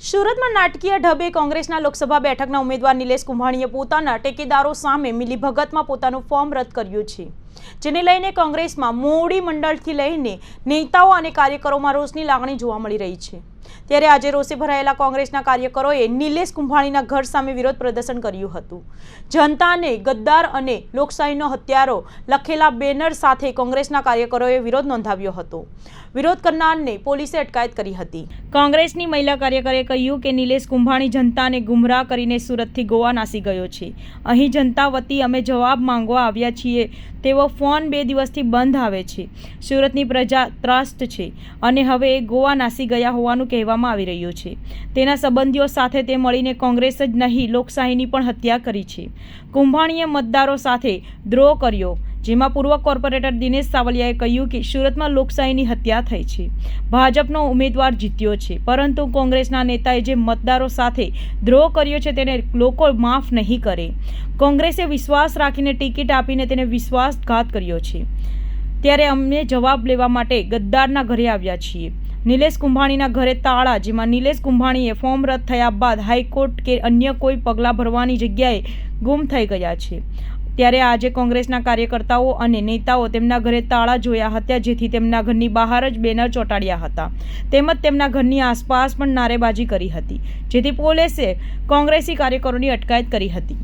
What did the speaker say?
સુરતમાં નાટકીય ઢબે કોંગ્રેસના લોકસભા બેઠકના ઉમેદવાર નિલેશ કુંભાણીએ પોતાના ટેકેદારો સામે મિલીભગતમાં પોતાનું ફોર્મ રદ કર્યું છે, જેને લઈને કોંગ્રેસમાં મોડી મંડળથી લઈને નેતાઓ અને કાર્યકરોમાં રોષની લાગણી જોવા મળી રહી છે. ત્યારે આજે રોષે ભરાયેલા કોંગ્રેસના કાર્યકરોએ નિલેશ કુંભાણીના ઘર સામે વિરોધ પ્રદર્શન કર્યું હતું. જનતાને ગદ્દાર અને લોકશાહીનો હત્યારો લખેલા બેનર સાથે કોંગ્રેસના કાર્યકરોએ વિરોધ નોંધાવ્યો હતો. વિરોધ કરનારને પોલીસે અટકાયત કરી હતી. કોંગ્રેસની મહિલા કાર્યકરે કહ્યું કે નિલેશ કુંભાણી જનતાને ગુમરાહ કરીને સુરતથી ગોવા નાસી ગયો છે. અહીં જનતા વતી અમે જવાબ માંગવા આવ્યા છીએ. તેવો ફોન બે દિવસથી બંધ આવે છે. સુરતની પ્રજા ત્રસ્ત છે અને હવે ગોવા નાસી ગયા હોવાનું કહેવામાં આવી રહ્યું છે. તેના સંબંધીઓ સાથે તે મળીને કોંગ્રેસ જ નહીં, લોકશાહીની પણ હત્યા કરી છે. કુંભાણીએ મતદારો સાથે દ્રોહ કર્યો, જેમાં પૂર્વ કોર્પોરેટર દિનેશ સાવલિયાએ કહ્યું કે સુરતમાં લોકશાહીની હત્યા થઈ છે. ભાજપનો ઉમેદવાર જીત્યો છે, પરંતુ કોંગ્રેસના નેતાએ જે મતદારો સાથે દ્રોહ કર્યો છે તેને લોકો માફ નહીં કરે. કોંગ્રેસે વિશ્વાસ રાખીને ટિકિટ આપીને તેને વિશ્વાસઘાત કર્યો છે. ત્યારે અમને જવાબ લેવા માટે ગદ્દારના ઘરે આવ્યા છીએ. નિલેશ કુંભાણીના ઘરે તાળા, જેમાં નિલેશ કુંભાણીએ ફોર્મ રદ થયા બાદ હાઈકોર્ટ કે અન્ય કોઈ પગલાં ભરવાની જગ્યાએ ગુમ થઈ ગયા છે. ત્યારે આજે કોંગ્રેસના કાર્યકર્તાઓ અને નેતાઓ તેમના ઘરે તાળા જોયા હતા, જેથી તેમના ઘરની બહાર જ બેનર ચોંટાડ્યા હતા. તેમજ તેમના ઘરની આસપાસ પણ નારેબાજી કરી હતી, જેથી પોલીસે કોંગ્રેસી કાર્યકરોની અટકાયત કરી હતી.